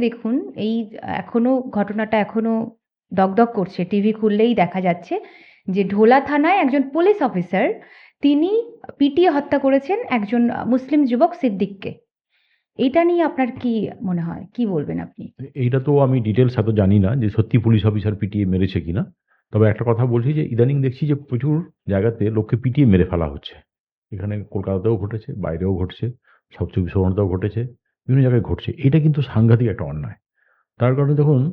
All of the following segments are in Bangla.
দেখুন, এই এখনও ঘটনাটা এখনও দগদগ করছে। টিভি খুললেই দেখা যাচ্ছে যে ঢোলা থানায় একজন পুলিশ অফিসার তিনি পিটিয়ে হত্যা করেছেন একজন মুসলিম যুবক সিদ্দিককে। এটা নিয়ে আপনার কি মনে হয়? কি বলবেন আপনি? এইটা তো আমি ডিটেলস এত জানি না যে সত্যি পুলিশ অফিসার পিটিয়ে মেরেছে কিনা। তবে একটা কথা বলছি যে ইদানিং দেখছি যে প্রচুর জায়গাতে লোককে পিটিয়ে মেরে ফেলা হচ্ছে। এখানে কলকাতাতেও ঘটেছে, বাইরেও ঘটছে, সব চব্বিশ ঘটেছে। বিভিন্ন জায়গায় ঘটছে। এটা কিন্তু সাংঘাতিক একটা অন্যায়। তার কারণে দেখুন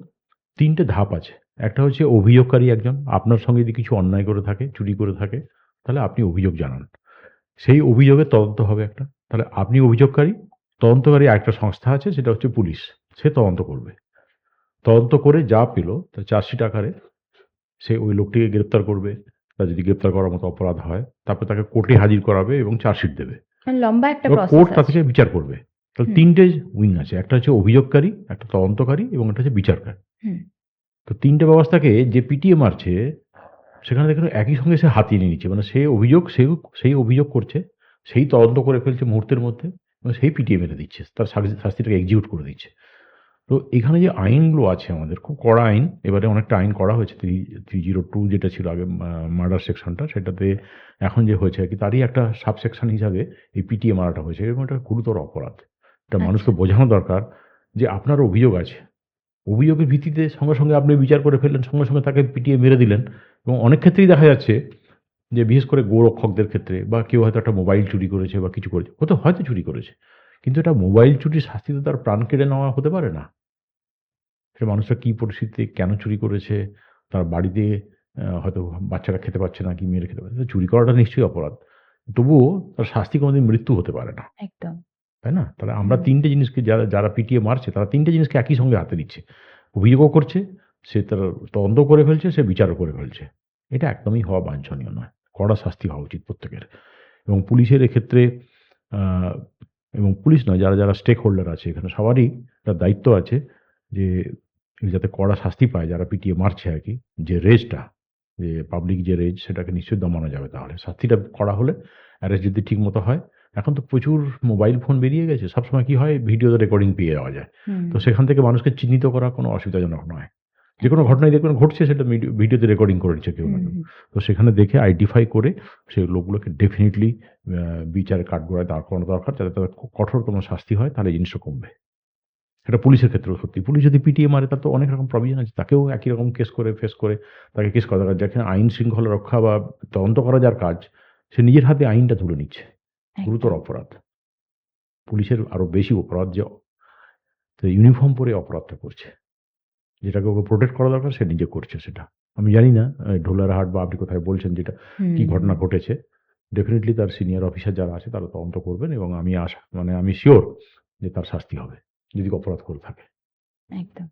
তিনটে ধাপ আছে। একটা হচ্ছে অভিযোগকারী একজন আপনার সঙ্গে যদি কিছু অন্যায় করে থাকে চুরি করে থাকে তাহলে আপনি অভিযোগ জানান। সেই অভিযোগের তদন্ত হবে একটা। তাহলে আপনি অভিযোগকারী তদন্তকারী একটা সংস্থা আছে সেটা হচ্ছে পুলিশ। সে তদন্ত করবে। তদন্ত করে যা পেল তা চার্জশিট আকারে সে ওই লোকটিকে গ্রেপ্তার করবে। তা যদি গ্রেপ্তার করার মতো অপরাধ হয় তারপরে তাকে কোর্টে হাজির করাবে এবং চার্জশিট দেবে। লম্বা একটা কোর্ট তা থেকে বিচার করবে। তাহলে তিনটে উইং আছে একটা হচ্ছে অভিযোগকারী একটা তদন্তকারী এবং একটা হচ্ছে বিচারকারী। তো তিনটে ব্যবস্থাকে যে পিটিএ মারছে সেখানে দেখুন একই সঙ্গে সে হাতিয়ে নিয়ে নিচ্ছে। মানে সে অভিযোগ সে সেই অভিযোগ করছে সেই তদন্ত করে ফেলছে মুহূর্তের মধ্যে এবং সেই পিটিএ মেরে দিচ্ছে তার শাস্তি- শাস্তিটাকে এক্সিকিউট করে দিচ্ছে। তো এখানে যে আইনগুলো আছে আমাদের খুব কড়া আইন এবারে অনেকটা আইন করা হয়েছে থ্রি থ্রি জিরো টু যেটা ছিল আগে মার্ডার সেকশনটা সেটাতে এখন যে হয়েছে আর কি তারই একটা সাব সেকশন হিসাবে এই পিটিএ মারাটা হয়েছে। এরকম একটা গুরুতর অপরাধ। এটা মানুষকে বোঝানো দরকার যে আপনার অভিযোগ আছে। অভিযোগের ভিত্তিতে সঙ্গে সঙ্গে আপনি বিচার করে ফেললেন সঙ্গে সঙ্গে তাকে পিটিয়ে মেরে দিলেন এবং অনেক ক্ষেত্রেই দেখা যাচ্ছে যে বিশেষ করে গোরক্ষকদের ক্ষেত্রে বা কেউ হয়তো একটা মোবাইল চুরি করেছে বা কিছু করেছে হয়তো হয়তো চুরি করেছে। কিন্তু এটা মোবাইল চুরির শাস্তি তো তার প্রাণ কেড়ে নেওয়া হতে পারে না। সে মানুষটা কী পরিস্থিতিতে কেন চুরি করেছে তার বাড়িতে হয়তো বাচ্চারা খেতে পাচ্ছে না কি মেয়েরা খেতে পাচ্ছে না। চুরি করাটা নিশ্চয়ই অপরাধ। তবুও তার শাস্তি কোনোদিন মৃত্যু হতে পারে না। একদম। তাই না? তাহলে আমরা তিনটে জিনিসকে যারা যারা পিটিয়ে মারছে তারা তিনটে জিনিসকে একই সঙ্গে হাতে দিচ্ছে অভিযোগও করছে সে তার তদন্ত করে ফেলছে সে বিচারও করে ফেলছে। এটা একদমই হওয়া বাঞ্ছনীয় নয়। কড়া শাস্তি হওয়া উচিত প্রত্যেকের। এবং পুলিশের এক্ষেত্রে এবং পুলিশ নয় যারা যারা স্টেক হোল্ডার আছে এখানে সবারই একটা দায়িত্ব আছে যে যাতে কড়া শাস্তি পায় যারা পিটিয়ে মারছে আর কি যে রেজটা যে পাবলিক যে রেজ সেটাকে নিশ্চয়ই দমানো যাবে তাহলে। শাস্তিটা করা হলে অ্যারেস্ট যদি ঠিক মতো হয় এখন তো প্রচুর মোবাইল ফোন বেরিয়ে গেছে। সবসময় কি হয়? ভিডিওতে রেকর্ডিং পেয়ে যাওয়া যায়। তো সেখান থেকে মানুষকে চিহ্নিত করা কোনো অসুবিধাজনক নয়। যে কোনো ঘটনায় দেখবেন ঘটছে সেটা ভিডিওতে রেকর্ডিং করে নিচ্ছে কেউ না তো সেখানে দেখে আইডেন্টিফাই করে সেই লোকগুলোকে ডেফিনেটলি বিচার কাঠগোড়ায় দাঁড় করানো দরকার যাতে তাদের কঠোরতম শাস্তি হয় তাহলে এই জিনিসটা কমবে। এটা পুলিশের ক্ষেত্রেও সত্যি। পুলিশ যদি পিটিএ মারে তার তো অনেক রকম প্রভিশন আছে। তাকেও একই রকম কেস করে ফেস করে তাকে কেস করা দরকার। যেখানে আইন শৃঙ্খলা রক্ষা বা তদন্ত করা যার কাজ সে নিজের হাতে আইনটা তুলে নিচ্ছে। গুরুতর অপরাধ। পুলিশের আরও বেশি অপরাধ যে ইউনিফর্ম পরে অপরাধটা করছে। যেটাকে ওকে প্রোটেক্ট করা দরকার সে নিজে করছে সেটা। আমি জানি না ঢোলারহাট বা আপনি কোথায় বলছেন যেটা কি ঘটনা ঘটেছে। ডেফিনেটলি তার সিনিয়র অফিসার যারা আছে তারা তদন্ত করবেন এবং আমি আশা মানে আমি শিওর যে তার শাস্তি হবে যদি অপরাধ করে থাকে। একদম।